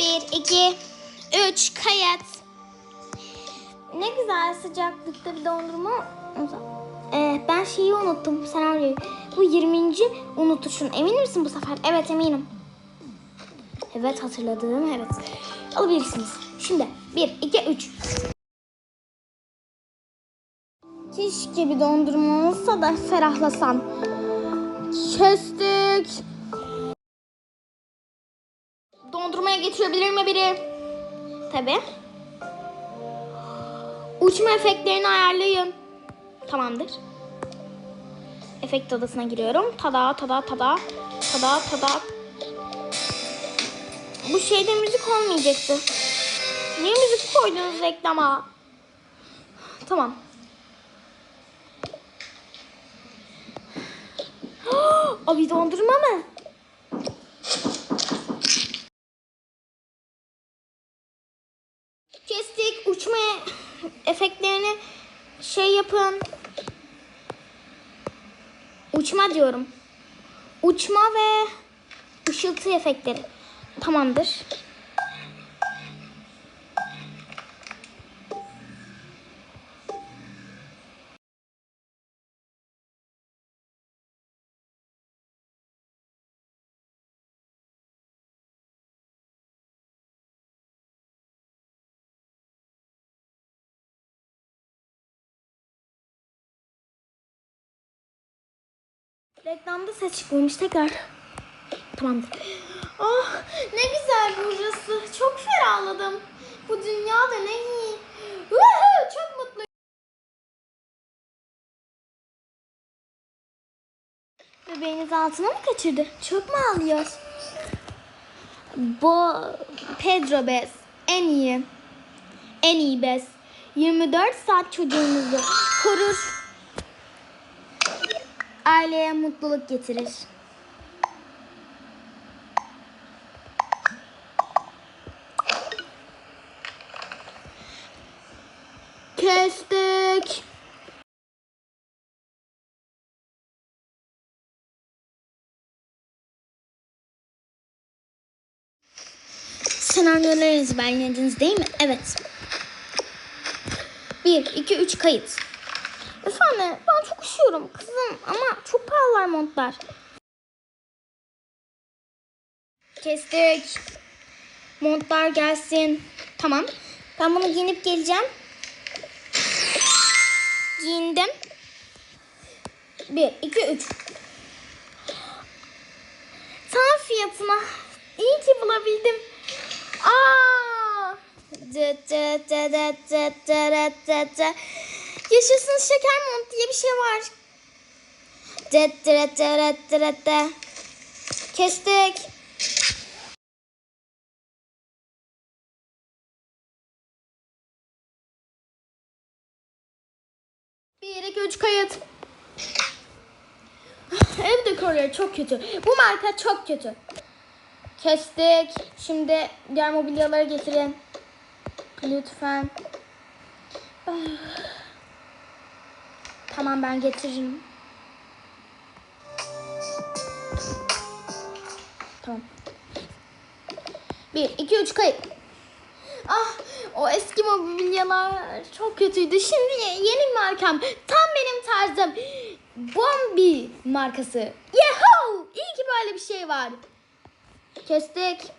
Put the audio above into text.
Bir, iki, üç, kayıt. Ne güzel sıcaklıkta bir dondurma. Ee, ben şeyi unuttum senaryoyu. Bu 20. unutuşun. Emin misin bu sefer? Evet eminim. Evet hatırladım evet. Alabilirsiniz. Şimdi 1, 2, 3. Keşke bir dondurma olsa da ferahlasam. Kestik. Dondurmaya getirebilir mi biri? Tabii. Uçma efektlerini ayarlayın. Tamamdır. Efekt odasına giriyorum. Tada tada tada. Tada tada. Bu şeyde müzik olmayacaktı. Niye müzik koydunuz reklama? Tamam. O bir dondurma mı? Kestik uçma efektlerini şey yapın. Uçma diyorum. Uçma ve ışıltı efektleri. Tamamdır. Reklamda ses çıkmamış tekrar. Tamamdır. Oh ne güzel burası. Çok ferahladım. Bu dünyada ne iyi. Woohoo, çok mutluyum. Bebeğiniz altına mı kaçırdı? Çok mu ağlıyor? Bu Pedro bez. En iyi. En iyi bez. 24 saat çocuğunuzu korur. Aileye mutluluk getirir. Kestik. Senaryoları ezberlediniz değil mi? Evet. 1, 2, 3 kayıt. Efendim ben çok üşüyorum kızım ama çok pahalılar montlar. Kestik. Montlar gelsin. Tamam. Ben bunu giyinip geleceğim. Giyindim. Bir, iki, üç. Tam fiyatına. İyi ki bulabildim. Aa! Dıt dıt dıt dıt dıt dıt dıt. Yaşasın şeker mont diye bir şey var. Dıt dıt dıt dıt dıt. Kestik. Bir, iki, üç kayıt. Ev dekorları çok kötü. Bu marka çok kötü. Kestik. Şimdi diğer mobilyaları getirin. Lütfen. Ah. Tamam ben getiririm. Tamam. Bir, iki, üç kayıt. Ah o eski mobilyalar çok kötüydü. Şimdi yeni markam. Tam benim tarzım. Bombi markası. Yahoo! İyi ki böyle bir şey var. Kestik.